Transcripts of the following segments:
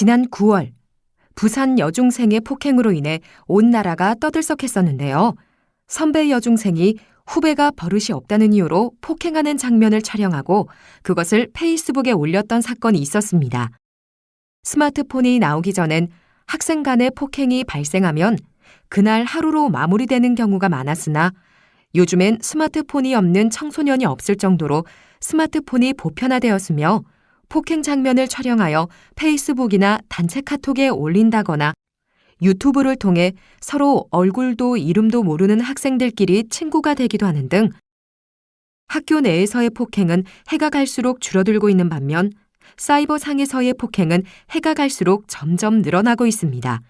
지난 9월 부산 여중생의 폭행으로 인해 온 나라가 떠들썩했었는데요. 선배 여중생이 후배가 버릇이 없다는 이유로 폭행하는 장면을 촬영하고 그것을 페이스북에 올렸던 사건이 있었습니다. 스마트폰이 나오기 전엔 학생 간의 폭행이 발생하면 그날 하루로 마무리되는 경우가 많았으나 요즘엔 스마트폰이 없는 청소년이 없을 정도로 스마트폰이 보편화되었으며 폭행 장면을 촬영하여 페이스북이나 단체 카톡에 올린다거나 유튜브를 통해 서로 얼굴도 이름도 모르는 학생들끼리 친구가 되기도 하는 등 학교 내에서의 폭행은 해가 갈수록 줄어들고 있는 반면 사이버 상에서의 폭행은 해가 갈수록 점점 늘어나고 있습니다.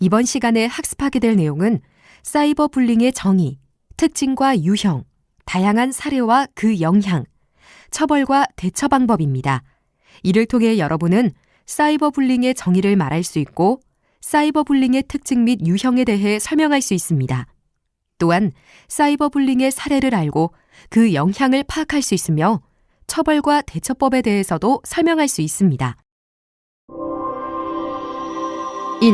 이번 시간에 학습하게 될 내용은 사이버 불링의 정의, 특징과 유형, 다양한 사례와 그 영향, 처벌과 대처 방법입니다. 이를 통해 여러분은 사이버 불링의 정의를 말할 수 있고 사이버 불링의 특징 및 유형에 대해 설명할 수 있습니다. 또한 사이버 불링의 사례를 알고 그 영향을 파악할 수 있으며 처벌과 대처법에 대해서도 설명할 수 있습니다. 1.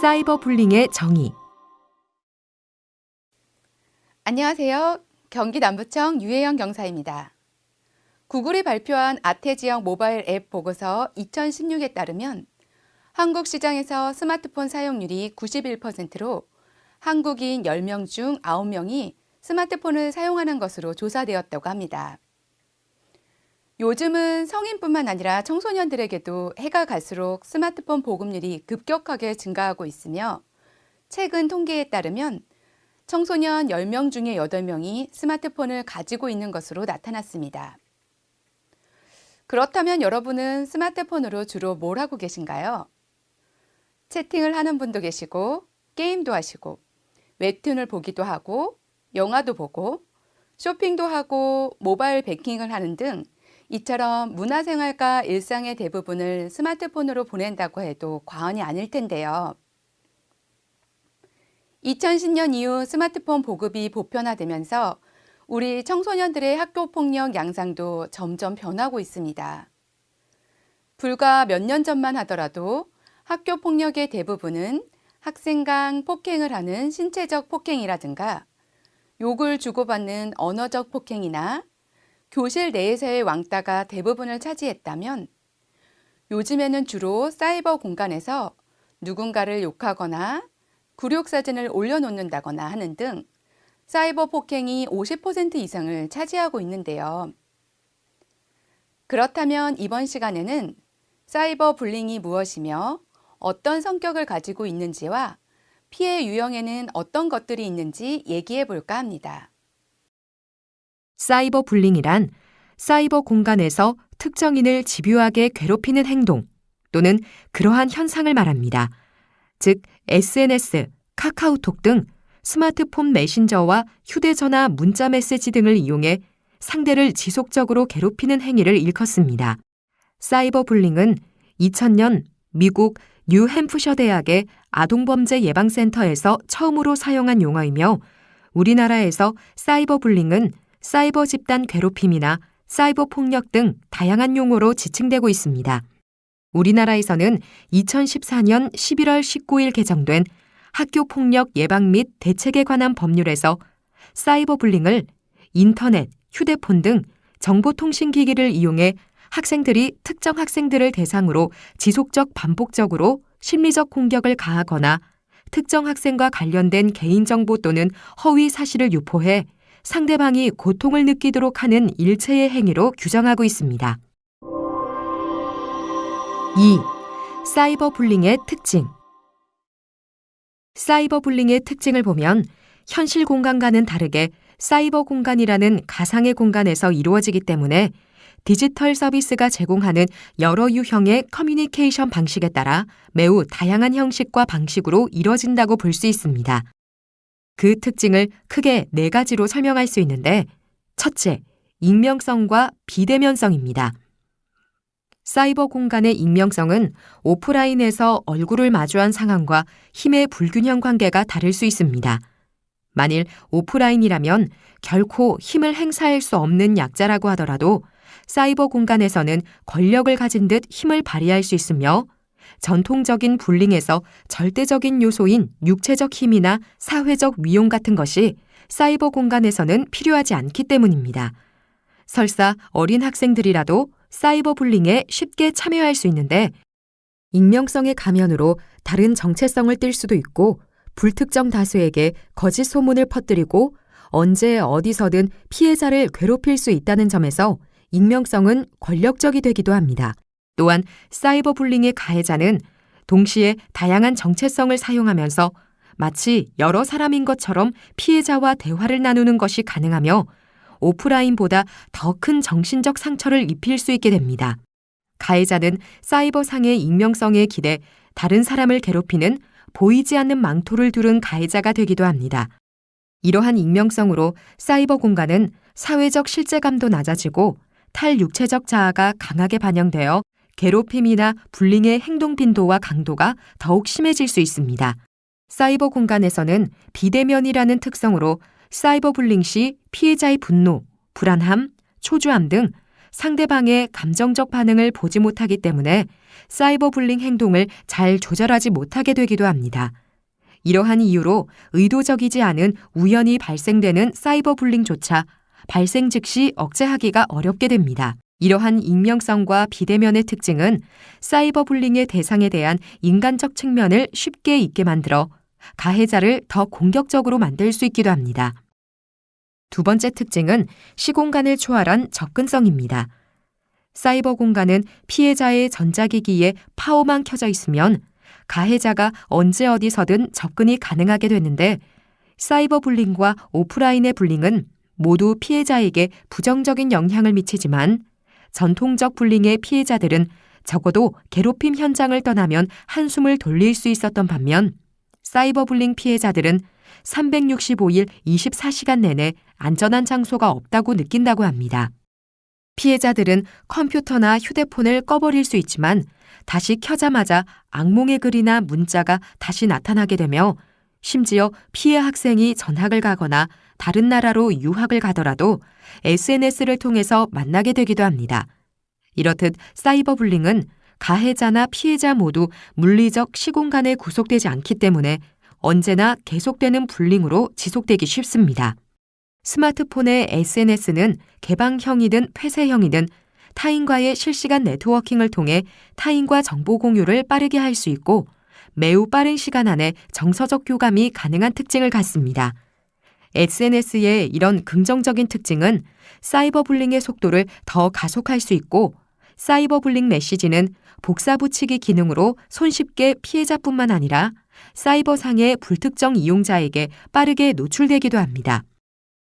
사이버 불링의 정의 안녕하세요. 경기 남부청 유혜영 경사입니다. 구글이 발표한 아태 지역 모바일 앱 보고서 2016에 따르면 한국 시장에서 스마트폰 사용률이 91%로 한국인 10명 중 9명이 스마트폰을 사용하는 것으로 조사되었다고 합니다. 요즘은 성인뿐만 아니라 청소년들에게도 해가 갈수록 스마트폰 보급률이 급격하게 증가하고 있으며 최근 통계에 따르면 청소년 10명 중에 8명이 스마트폰을 가지고 있는 것으로 나타났습니다. 그렇다면 여러분은 스마트폰으로 주로 뭘 하고 계신가요? 채팅을 하는 분도 계시고, 게임도 하시고, 웹툰을 보기도 하고, 영화도 보고, 쇼핑도 하고, 모바일 뱅킹을 하는 등 이처럼 문화생활과 일상의 대부분을 스마트폰으로 보낸다고 해도 과언이 아닐 텐데요. 2010년 이후 스마트폰 보급이 보편화되면서 우리 청소년들의 학교 폭력 양상도 점점 변하고 있습니다. 불과 몇 년 전만 하더라도 학교 폭력의 대부분은 학생 간 폭행을 하는 신체적 폭행이라든가 욕을 주고받는 언어적 폭행이나 교실 내에서의 왕따가 대부분을 차지했다면 요즘에는 주로 사이버 공간에서 누군가를 욕하거나 굴욕 사진을 올려놓는다거나 하는 등 사이버 폭행이 50% 이상을 차지하고 있는데요. 그렇다면 이번 시간에는 사이버 불링이 무엇이며 어떤 성격을 가지고 있는지와 피해 유형에는 어떤 것들이 있는지 얘기해 볼까 합니다. 사이버 불링이란 사이버 공간에서 특정인을 집요하게 괴롭히는 행동 또는 그러한 현상을 말합니다. 즉, SNS, 카카오톡 등 스마트폰 메신저와 휴대전화 문자 메시지 등을 이용해 상대를 지속적으로 괴롭히는 행위를 일컫습니다. 사이버 불링은 2000년 미국 뉴햄프셔 대학의 아동범죄 예방센터에서 처음으로 사용한 용어이며 우리나라에서 사이버 불링은 사이버 집단 괴롭힘이나 사이버 폭력 등 다양한 용어로 지칭되고 있습니다. 우리나라에서는 2014년 11월 19일 개정된 학교 폭력 예방 및 대책에 관한 법률에서 사이버 불링을 인터넷, 휴대폰 등 정보통신기기를 이용해 학생들이 특정 학생들을 대상으로 지속적 반복적으로 심리적 공격을 가하거나 특정 학생과 관련된 개인정보 또는 허위 사실을 유포해 상대방이 고통을 느끼도록 하는 일체의 행위로 규정하고 있습니다. 2. 사이버 불링의 특징 사이버 불링의 특징을 보면 현실 공간과는 다르게 사이버 공간이라는 가상의 공간에서 이루어지기 때문에 디지털 서비스가 제공하는 여러 유형의 커뮤니케이션 방식에 따라 매우 다양한 형식과 방식으로 이뤄진다고 볼 수 있습니다. 그 특징을 크게 네 가지로 설명할 수 있는데, 첫째, 익명성과 비대면성입니다. 사이버 공간의 익명성은 오프라인에서 얼굴을 마주한 상황과 힘의 불균형 관계가 다를 수 있습니다. 만일 오프라인이라면 결코 힘을 행사할 수 없는 약자라고 하더라도 사이버 공간에서는 권력을 가진 듯 힘을 발휘할 수 있으며 전통적인 불링에서 절대적인 요소인 육체적 힘이나 사회적 위용 같은 것이 사이버 공간에서는 필요하지 않기 때문입니다. 설사 어린 학생들이라도 사이버 불링에 쉽게 참여할 수 있는데 익명성의 가면으로 다른 정체성을 띨 수도 있고 불특정 다수에게 거짓 소문을 퍼뜨리고 언제 어디서든 피해자를 괴롭힐 수 있다는 점에서 익명성은 권력적이 되기도 합니다. 또한 사이버 불링의 가해자는 동시에 다양한 정체성을 사용하면서 마치 여러 사람인 것처럼 피해자와 대화를 나누는 것이 가능하며 오프라인보다 더 큰 정신적 상처를 입힐 수 있게 됩니다. 가해자는 사이버상의 익명성에 기대 다른 사람을 괴롭히는 보이지 않는 망토를 두른 가해자가 되기도 합니다. 이러한 익명성으로 사이버 공간은 사회적 실제감도 낮아지고 탈육체적 자아가 강하게 반영되어 괴롭힘이나 불링의 행동 빈도와 강도가 더욱 심해질 수 있습니다. 사이버 공간에서는 비대면이라는 특성으로 사이버 불링 시 피해자의 분노, 불안함, 초조함 등 상대방의 감정적 반응을 보지 못하기 때문에 사이버 불링 행동을 잘 조절하지 못하게 되기도 합니다. 이러한 이유로 의도적이지 않은 우연히 발생되는 사이버 불링조차 발생 즉시 억제하기가 어렵게 됩니다. 이러한 익명성과 비대면의 특징은 사이버 불링의 대상에 대한 인간적 측면을 쉽게 잊게 만들어 가해자를 더 공격적으로 만들 수 있기도 합니다. 두 번째 특징은 시공간을 초월한 접근성입니다. 사이버 공간은 피해자의 전자기기에 파워만 켜져 있으면 가해자가 언제 어디서든 접근이 가능하게 되는데 사이버 불링과 오프라인의 불링은 모두 피해자에게 부정적인 영향을 미치지만 전통적 불링의 피해자들은 적어도 괴롭힘 현장을 떠나면 한숨을 돌릴 수 있었던 반면 사이버 불링 피해자들은 365일 24시간 내내 안전한 장소가 없다고 느낀다고 합니다. 피해자들은 컴퓨터나 휴대폰을 꺼버릴 수 있지만 다시 켜자마자 악몽의 글이나 문자가 다시 나타나게 되며 심지어 피해 학생이 전학을 가거나 다른 나라로 유학을 가더라도 SNS를 통해서 만나게 되기도 합니다. 이렇듯 사이버 불링은 가해자나 피해자 모두 물리적 시공간에 구속되지 않기 때문에 언제나 계속되는 불링으로 지속되기 쉽습니다. 스마트폰의 SNS는 개방형이든 폐쇄형이든 타인과의 실시간 네트워킹을 통해 타인과 정보 공유를 빠르게 할 수 있고 매우 빠른 시간 안에 정서적 교감이 가능한 특징을 갖습니다. SNS의 이런 긍정적인 특징은 사이버 불링의 속도를 더 가속할 수 있고 사이버 불링 메시지는 복사 붙이기 기능으로 손쉽게 피해자뿐만 아니라 사이버상의 불특정 이용자에게 빠르게 노출되기도 합니다.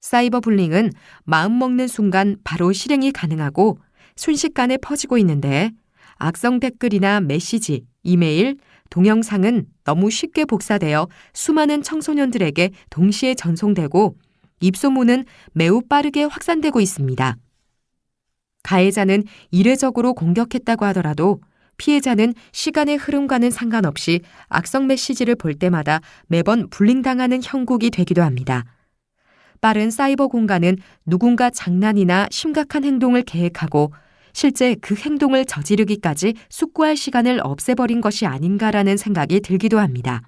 사이버 불링은 마음먹는 순간 바로 실행이 가능하고 순식간에 퍼지고 있는데 악성 댓글이나 메시지, 이메일, 동영상은 너무 쉽게 복사되어 수많은 청소년들에게 동시에 전송되고 입소문은 매우 빠르게 확산되고 있습니다. 가해자는 이례적으로 공격했다고 하더라도 피해자는 시간의 흐름과는 상관없이 악성 메시지를 볼 때마다 매번 불링당하는 형국이 되기도 합니다. 빠른 사이버 공간은 누군가 장난이나 심각한 행동을 계획하고 실제 그 행동을 저지르기까지 숙고할 시간을 없애버린 것이 아닌가라는 생각이 들기도 합니다.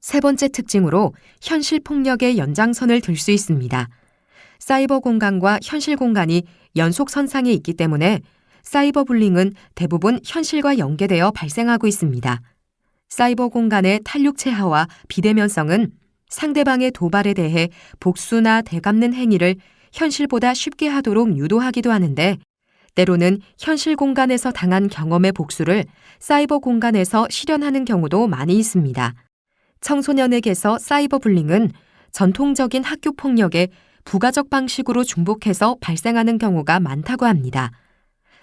세 번째 특징으로 현실 폭력의 연장선을 들 수 있습니다. 사이버 공간과 현실 공간이 연속 선상에 있기 때문에 사이버 불링은 대부분 현실과 연계되어 발생하고 있습니다. 사이버 공간의 탄력체화와 비대면성은 상대방의 도발에 대해 복수나 대갚는 행위를 현실보다 쉽게 하도록 유도하기도 하는데 때로는 현실 공간에서 당한 경험의 복수를 사이버 공간에서 실현하는 경우도 많이 있습니다. 청소년에게서 사이버 불링은 전통적인 학교 폭력에 부가적 방식으로 중복해서 발생하는 경우가 많다고 합니다.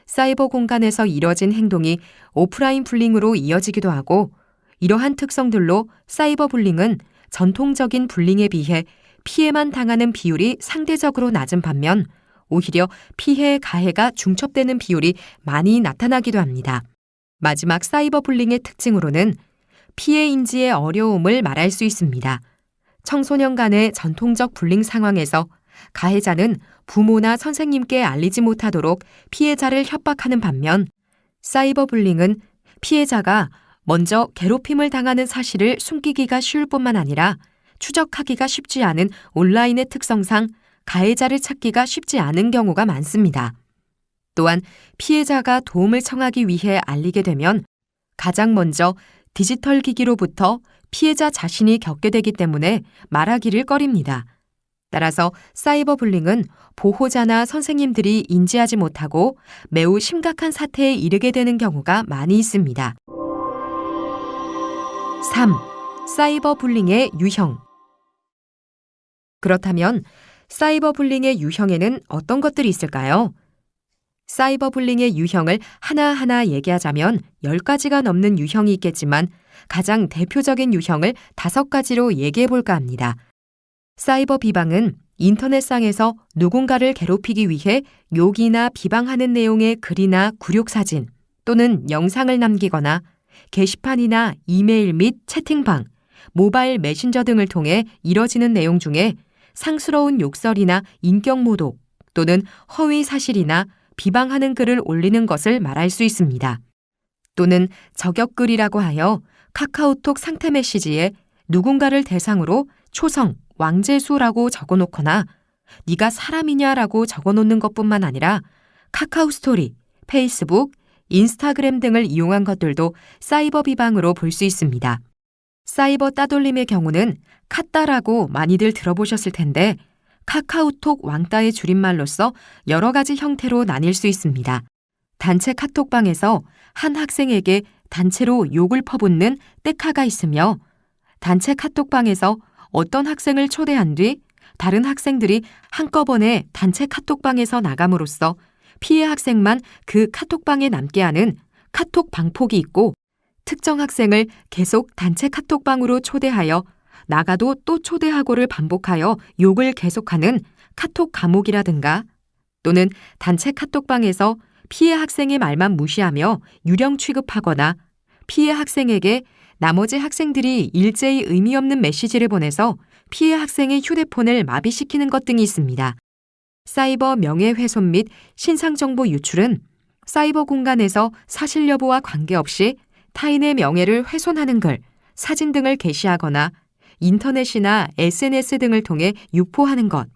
사이버 공간에서 이뤄진 행동이 오프라인 불링으로 이어지기도 하고 이러한 특성들로 사이버 불링은 전통적인 불링에 비해 피해만 당하는 비율이 상대적으로 낮은 반면 오히려 피해 가해가 중첩되는 비율이 많이 나타나기도 합니다. 마지막 사이버 불링의 특징으로는 피해 인지의 어려움을 말할 수 있습니다. 청소년 간의 전통적 불링 상황에서 가해자는 부모나 선생님께 알리지 못하도록 피해자를 협박하는 반면 사이버 불링은 피해자가 먼저 괴롭힘을 당하는 사실을 숨기기가 쉬울 뿐만 아니라 추적하기가 쉽지 않은 온라인의 특성상 가해자를 찾기가 쉽지 않은 경우가 많습니다. 또한 피해자가 도움을 청하기 위해 알리게 되면 가장 먼저 디지털 기기로부터 피해자 자신이 겪게 되기 때문에 말하기를 꺼립니다. 따라서 사이버 불링은 보호자나 선생님들이 인지하지 못하고 매우 심각한 사태에 이르게 되는 경우가 많이 있습니다. 3. 사이버 불링의 유형 그렇다면 사이버 불링의 유형에는 어떤 것들이 있을까요? 사이버 불링의 유형을 하나하나 얘기하자면 10가지가 넘는 유형이 있겠지만 가장 대표적인 유형을 5가지로 얘기해 볼까 합니다. 사이버 비방은 인터넷상에서 누군가를 괴롭히기 위해 욕이나 비방하는 내용의 글이나 굴욕 사진 또는 영상을 남기거나 게시판이나 이메일 및 채팅방, 모바일 메신저 등을 통해 이뤄지는 내용 중에 상스러운 욕설이나 인격 모독 또는 허위 사실이나 비방하는 글을 올리는 것을 말할 수 있습니다. 또는 저격글이라고 하여 카카오톡 상태 메시지에 누군가를 대상으로 초성, 왕재수라고 적어놓거나 네가 사람이냐라고 적어놓는 것뿐만 아니라 카카오 스토리, 페이스북, 인스타그램 등을 이용한 것들도 사이버 비방으로 볼 수 있습니다. 사이버 따돌림의 경우는 카따라고 많이들 들어보셨을 텐데 카카오톡 왕따의 줄임말로서 여러 가지 형태로 나뉠 수 있습니다. 단체 카톡방에서 한 학생에게 단체로 욕을 퍼붓는 떼카가 있으며 단체 카톡방에서 어떤 학생을 초대한 뒤 다른 학생들이 한꺼번에 단체 카톡방에서 나감으로써 피해 학생만 그 카톡방에 남게 하는 카톡 방폭이 있고 특정 학생을 계속 단체 카톡방으로 초대하여 나가도 또 초대하고를 반복하여 욕을 계속하는 카톡 감옥이라든가 또는 단체 카톡방에서 피해 학생의 말만 무시하며 유령 취급하거나 피해 학생에게 나머지 학생들이 일제히 의미 없는 메시지를 보내서 피해 학생의 휴대폰을 마비시키는 것 등이 있습니다. 사이버 명예훼손 및 신상정보 유출은 사이버 공간에서 사실 여부와 관계없이 타인의 명예를 훼손하는 글, 사진 등을 게시하거나 인터넷이나 SNS 등을 통해 유포하는 것,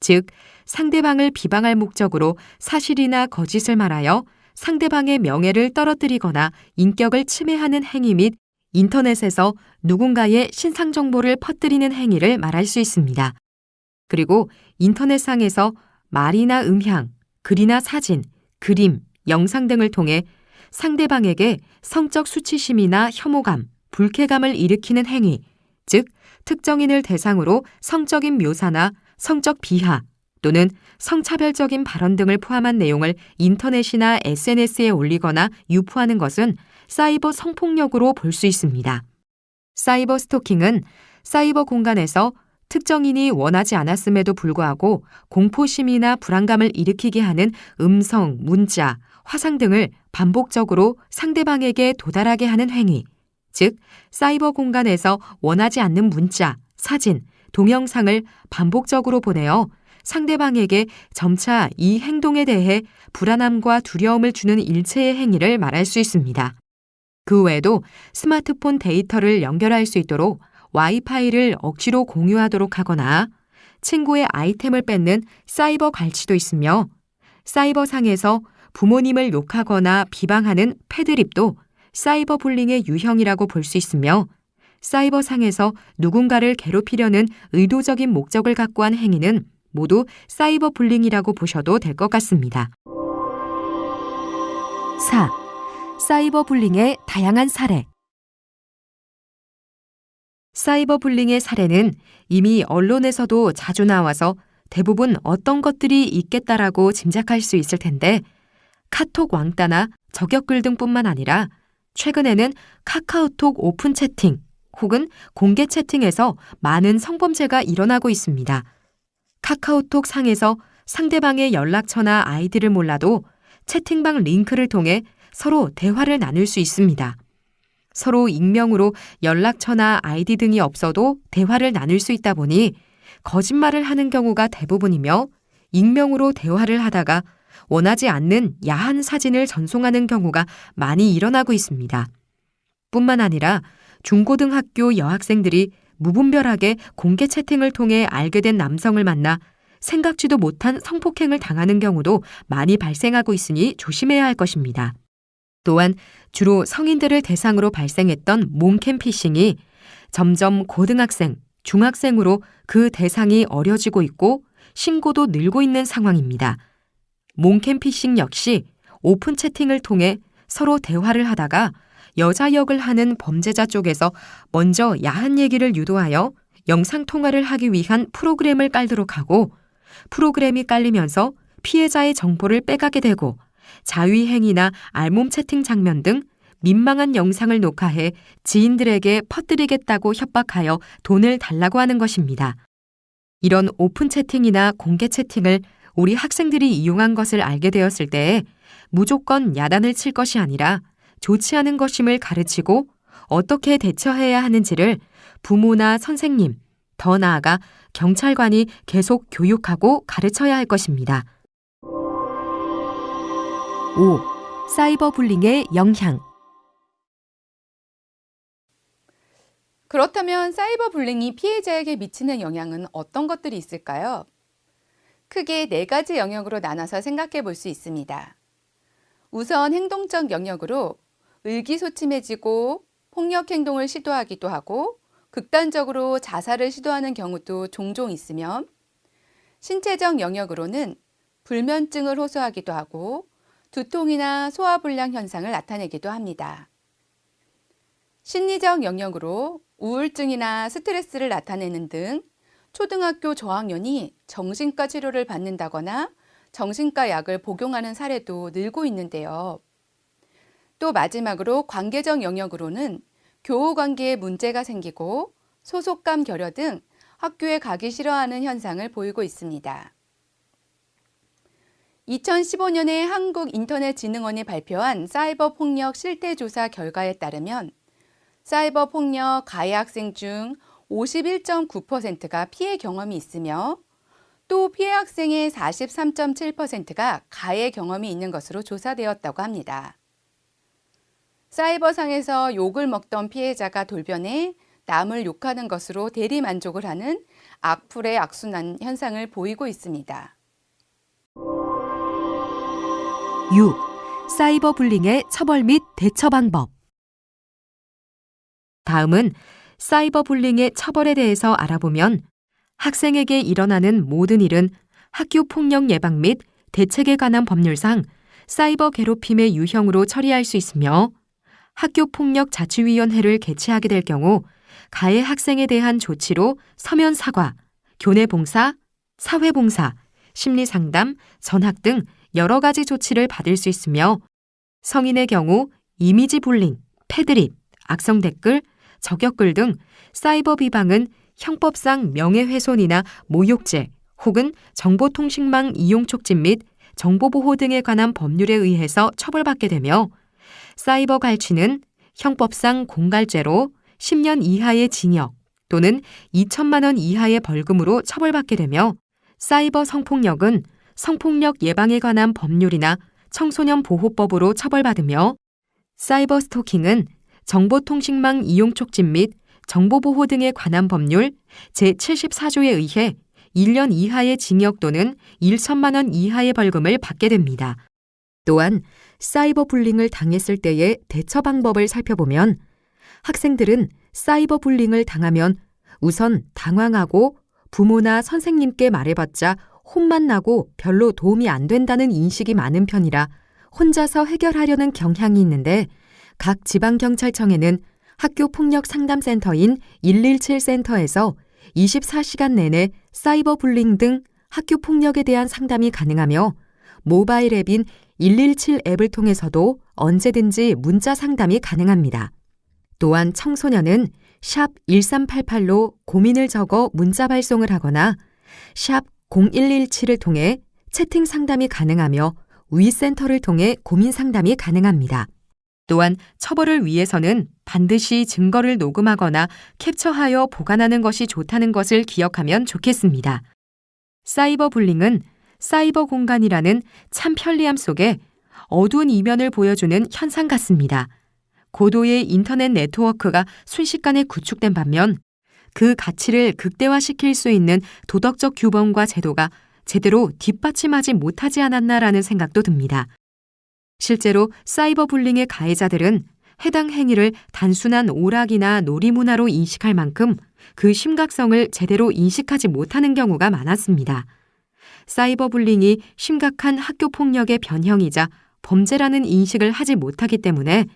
즉 상대방을 비방할 목적으로 사실이나 거짓을 말하여 상대방의 명예를 떨어뜨리거나 인격을 침해하는 행위 및 인터넷에서 누군가의 신상 정보를 퍼뜨리는 행위를 말할 수 있습니다. 그리고 인터넷상에서 말이나 음향, 글이나 사진, 그림, 영상 등을 통해 상대방에게 성적 수치심이나 혐오감, 불쾌감을 일으키는 행위, 즉 특정인을 대상으로 성적인 묘사나 성적 비하 또는 성차별적인 발언 등을 포함한 내용을 인터넷이나 SNS에 올리거나 유포하는 것은 사이버 성폭력으로 볼 수 있습니다. 사이버 스토킹은 사이버 공간에서 특정인이 원하지 않았음에도 불구하고 공포심이나 불안감을 일으키게 하는 음성, 문자, 화상 등을 반복적으로 상대방에게 도달하게 하는 행위, 즉, 사이버 공간에서 원하지 않는 문자, 사진, 동영상을 반복적으로 보내어 상대방에게 점차 이 행동에 대해 불안함과 두려움을 주는 일체의 행위를 말할 수 있습니다. 그 외에도 스마트폰 데이터를 연결할 수 있도록 와이파이를 억지로 공유하도록 하거나 친구의 아이템을 뺏는 사이버 갈취도 있으며 사이버상에서 부모님을 욕하거나 비방하는 패드립도 사이버 불링의 유형이라고 볼 수 있으며 사이버상에서 누군가를 괴롭히려는 의도적인 목적을 갖고 한 행위는 모두 사이버 불링이라고 보셔도 될 것 같습니다. 4. 사이버 불링의 다양한 사례 사이버 불링의 사례는 이미 언론에서도 자주 나와서 대부분 어떤 것들이 있겠다라고 짐작할 수 있을 텐데 카톡 왕따나 저격글 등뿐만 아니라 최근에는 카카오톡 오픈 채팅 혹은 공개 채팅에서 많은 성범죄가 일어나고 있습니다. 카카오톡 상에서 상대방의 연락처나 아이디를 몰라도 채팅방 링크를 통해 서로 대화를 나눌 수 있습니다. 서로 익명으로 연락처나 아이디 등이 없어도 대화를 나눌 수 있다 보니 거짓말을 하는 경우가 대부분이며 익명으로 대화를 하다가 원하지 않는 야한 사진을 전송하는 경우가 많이 일어나고 있습니다. 뿐만 아니라 중고등학교 여학생들이 무분별하게 공개 채팅을 통해 알게 된 남성을 만나 생각지도 못한 성폭행을 당하는 경우도 많이 발생하고 있으니 조심해야 할 것입니다. 또한 주로 성인들을 대상으로 발생했던 몽캠 피싱이 점점 고등학생, 중학생으로 그 대상이 어려지고 있고 신고도 늘고 있는 상황입니다. 몽캠 피싱 역시 오픈 채팅을 통해 서로 대화를 하다가 여자 역을 하는 범죄자 쪽에서 먼저 야한 얘기를 유도하여 영상 통화를 하기 위한 프로그램을 깔도록 하고 프로그램이 깔리면서 피해자의 정보를 빼가게 되고 자위행위나 알몸 채팅 장면 등 민망한 영상을 녹화해 지인들에게 퍼뜨리겠다고 협박하여 돈을 달라고 하는 것입니다. 이런 오픈 채팅이나 공개 채팅을 우리 학생들이 이용한 것을 알게 되었을 때에 무조건 야단을 칠 것이 아니라 좋지 않은 것임을 가르치고 어떻게 대처해야 하는지를 부모나 선생님, 더 나아가 경찰관이 계속 교육하고 가르쳐야 할 것입니다. 5. 사이버 불링의 영향. 그렇다면 사이버 불링이 피해자에게 미치는 영향은 어떤 것들이 있을까요? 크게 네 가지 영역으로 나눠서 생각해 볼 수 있습니다. 우선 행동적 영역으로 의기소침해지고 폭력 행동을 시도하기도 하고 극단적으로 자살을 시도하는 경우도 종종 있으며 신체적 영역으로는 불면증을 호소하기도 하고 두통이나 소화불량 현상을 나타내기도 합니다. 심리적 영역으로 우울증이나 스트레스를 나타내는 등 초등학교 저학년이 정신과 치료를 받는다거나 정신과 약을 복용하는 사례도 늘고 있는데요. 또 마지막으로 관계적 영역으로는 교우 관계에 문제가 생기고 소속감 결여 등 학교에 가기 싫어하는 현상을 보이고 있습니다. 2015년에 한국인터넷진흥원이 발표한 사이버 폭력 실태 조사 결과에 따르면 사이버 폭력 가해 학생 중 51.9%가 피해 경험이 있으며 또 피해 학생의 43.7%가 가해 경험이 있는 것으로 조사되었다고 합니다. 사이버상에서 욕을 먹던 피해자가 돌변해 남을 욕하는 것으로 대리 만족을 하는 악플의 악순환 현상을 보이고 있습니다. 6. 사이버 불링의 처벌 및 대처 방법. 다음은 사이버 불링의 처벌에 대해서 알아보면 학생에게 일어나는 모든 일은 학교 폭력 예방 및 대책에 관한 법률상 사이버 괴롭힘의 유형으로 처리할 수 있으며 학교 폭력 자치위원회를 개최하게 될 경우 가해 학생에 대한 조치로 서면 사과, 교내 봉사, 사회 봉사, 심리 상담, 전학 등 여러 가지 조치를 받을 수 있으며 성인의 경우 이미지 불링, 패드립, 악성 댓글, 저격글 등 사이버 비방은 형법상 명예훼손이나 모욕죄 혹은 정보통신망 이용 촉진 및 정보보호 등에 관한 법률에 의해서 처벌받게 되며 사이버 갈취는 형법상 공갈죄로 10년 이하의 징역 또는 2천만 원 이하의 벌금으로 처벌받게 되며 사이버 성폭력은 성폭력 예방에 관한 법률이나 청소년 보호법으로 처벌받으며 사이버 스토킹은 정보통신망 이용 촉진 및 정보보호 등에 관한 법률 제74조에 의해 1년 이하의 징역 또는 1천만 원 이하의 벌금을 받게 됩니다. 또한 사이버 불링을 당했을 때의 대처 방법을 살펴보면 학생들은 사이버 불링을 당하면 우선 당황하고 부모나 선생님께 말해봤자 혼만 나고 별로 도움이 안 된다는 인식이 많은 편이라 혼자서 해결하려는 경향이 있는데 각 지방경찰청에는 학교 폭력 상담센터인 117 센터에서 24시간 내내 사이버 불링 등 학교 폭력에 대한 상담이 가능하며 모바일 앱인 117 앱을 통해서도 언제든지 문자 상담이 가능합니다. 또한 청소년은 샵 1388로 고민을 적어 문자 발송을 하거나 샵 0117을 통해 채팅 상담이 가능하며 위센터를 통해 고민 상담이 가능합니다. 또한 처벌을 위해서는 반드시 증거를 녹음하거나 캡처하여 보관하는 것이 좋다는 것을 기억하면 좋겠습니다. 사이버 불링은 사이버 공간이라는 참 편리함 속에 어두운 이면을 보여주는 현상 같습니다. 고도의 인터넷 네트워크가 순식간에 구축된 반면 그 가치를 극대화시킬 수 있는 도덕적 규범과 제도가 제대로 뒷받침하지 못하지 않았나라는 생각도 듭니다. 실제로 사이버 불링의 가해자들은 해당 행위를 단순한 오락이나 놀이문화로 인식할 만큼 그 심각성을 제대로 인식하지 못하는 경우가 많았습니다. 사이버 불링이 심각한 학교 폭력의 변형이자 범죄라는 인식을 하지 못하기 때문에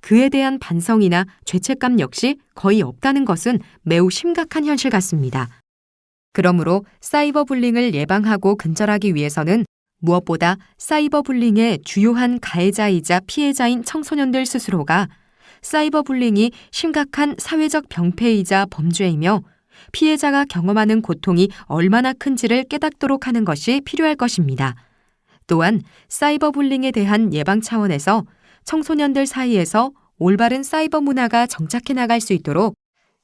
그에 대한 반성이나 죄책감 역시 거의 없다는 것은 매우 심각한 현실 같습니다. 그러므로 사이버 불링을 예방하고 근절하기 위해서는 무엇보다 사이버 불링의 주요한 가해자이자 피해자인 청소년들 스스로가 사이버 불링이 심각한 사회적 병폐이자 범죄이며 피해자가 경험하는 고통이 얼마나 큰지를 깨닫도록 하는 것이 필요할 것입니다. 또한 사이버 불링에 대한 예방 차원에서 청소년들 사이에서 올바른 사이버 문화가 정착해 나갈 수 있도록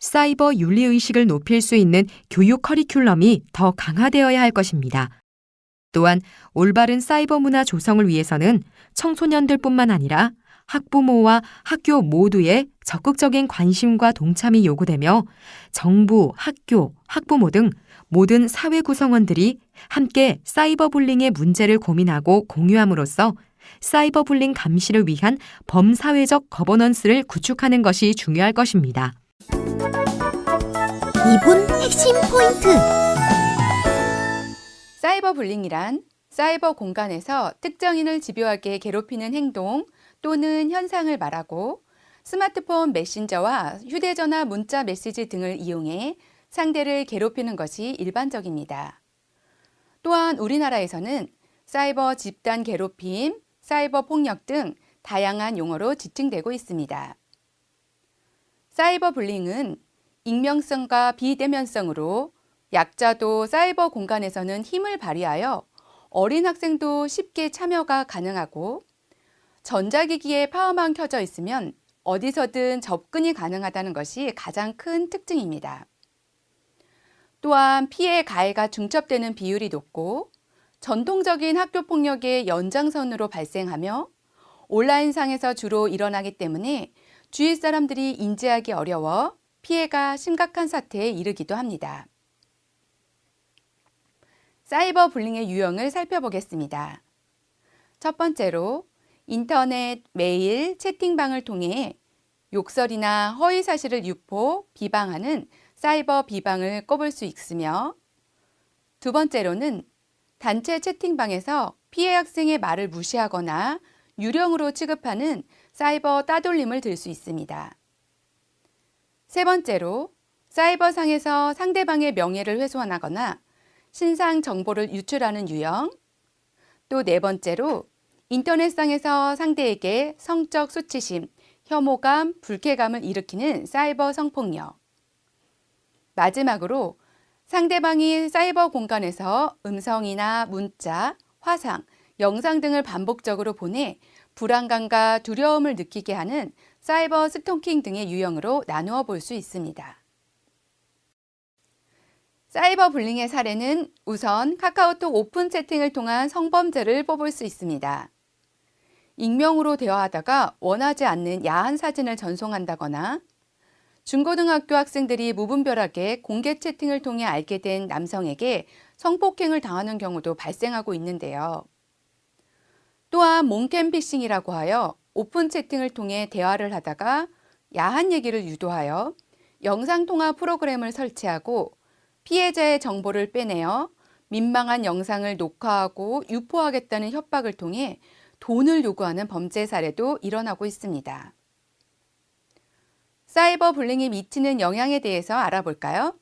사이버 윤리 의식을 높일 수 있는 교육 커리큘럼이 더 강화되어야 할 것입니다. 또한 올바른 사이버 문화 조성을 위해서는 청소년들뿐만 아니라 학부모와 학교 모두의 적극적인 관심과 동참이 요구되며 정부, 학교, 학부모 등 모든 사회 구성원들이 함께 사이버 불링의 문제를 고민하고 공유함으로써 사이버 불링 감시를 위한 범사회적 거버넌스를 구축하는 것이 중요할 것입니다. 2분 핵심 포인트. 사이버 불링이란 사이버 공간에서 특정인을 집요하게 괴롭히는 행동 또는 현상을 말하고 스마트폰 메신저와 휴대전화 문자 메시지 등을 이용해 상대를 괴롭히는 것이 일반적입니다. 또한 우리나라에서는 사이버 집단 괴롭힘, 사이버 폭력 등 다양한 용어로 지칭되고 있습니다. 사이버 불링은 익명성과 비대면성으로 약자도 사이버 공간에서는 힘을 발휘하여 어린 학생도 쉽게 참여가 가능하고 전자기기에 파워만 켜져 있으면 어디서든 접근이 가능하다는 것이 가장 큰 특징입니다. 또한 피해 가해가 중첩되는 비율이 높고 전통적인 학교 폭력의 연장선으로 발생하며 온라인상에서 주로 일어나기 때문에 주위 사람들이 인지하기 어려워 피해가 심각한 사태에 이르기도 합니다. 사이버 불링의 유형을 살펴보겠습니다. 첫 번째로 인터넷, 메일, 채팅방을 통해 욕설이나 허위 사실을 유포, 비방하는 사이버 비방을 꼽을 수 있으며 두 번째로는 단체 채팅방에서 피해 학생의 말을 무시하거나 유령으로 취급하는 사이버 따돌림을 들 수 있습니다. 세 번째로 사이버상에서 상대방의 명예를 훼손하거나 신상 정보를 유출하는 유형. 또 네 번째로 인터넷상에서 상대에게 성적 수치심, 혐오감, 불쾌감을 일으키는 사이버 성폭력. 마지막으로 상대방이 사이버 공간에서 음성이나 문자, 화상, 영상 등을 반복적으로 보내 불안감과 두려움을 느끼게 하는 사이버 스토킹 등의 유형으로 나누어 볼 수 있습니다. 사이버 불링의 사례는 우선 카카오톡 오픈 채팅을 통한 성범죄를 뽑을 수 있습니다. 익명으로 대화하다가 원하지 않는 야한 사진을 전송한다거나 중고등학교 학생들이 무분별하게 공개 채팅을 통해 알게 된 남성에게 성폭행을 당하는 경우도 발생하고 있는데요. 또한 몽캠피싱이라고 하여 오픈 채팅을 통해 대화를 하다가 야한 얘기를 유도하여 영상통화 프로그램을 설치하고 피해자의 정보를 빼내어 민망한 영상을 녹화하고 유포하겠다는 협박을 통해 돈을 요구하는 범죄 사례도 일어나고 있습니다. 사이버 불링이 미치는 영향에 대해서 알아볼까요?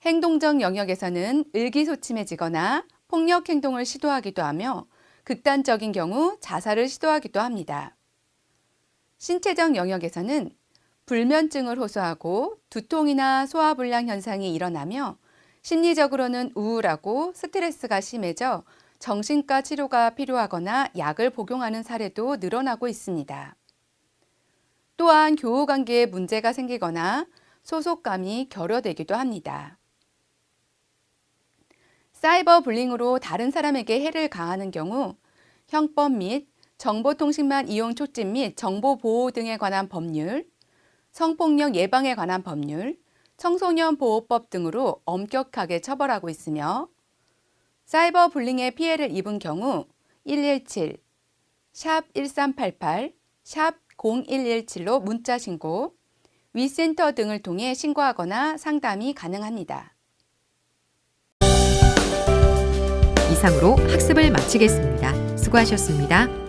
행동적 영역에서는 의기소침해지거나 폭력 행동을 시도하기도 하며 극단적인 경우 자살을 시도하기도 합니다. 신체적 영역에서는 불면증을 호소하고 두통이나 소화불량 현상이 일어나며 심리적으로는 우울하고 스트레스가 심해져 정신과 치료가 필요하거나 약을 복용하는 사례도 늘어나고 있습니다. 또한 교우 관계에 문제가 생기거나 소속감이 결여되기도 합니다. 사이버 불링으로 다른 사람에게 해를 가하는 경우 형법 및 정보통신망 이용 촉진 및 정보 보호 등에 관한 법률, 성폭력 예방에 관한 법률, 청소년 보호법 등으로 엄격하게 처벌하고 있으며 사이버 불링의 피해를 입은 경우 117, 샵 1388, 샵 0117로 문자 신고, 위센터 등을 통해 신고하거나 상담이 가능합니다. 이상으로 학습을 마치겠습니다. 수고하셨습니다.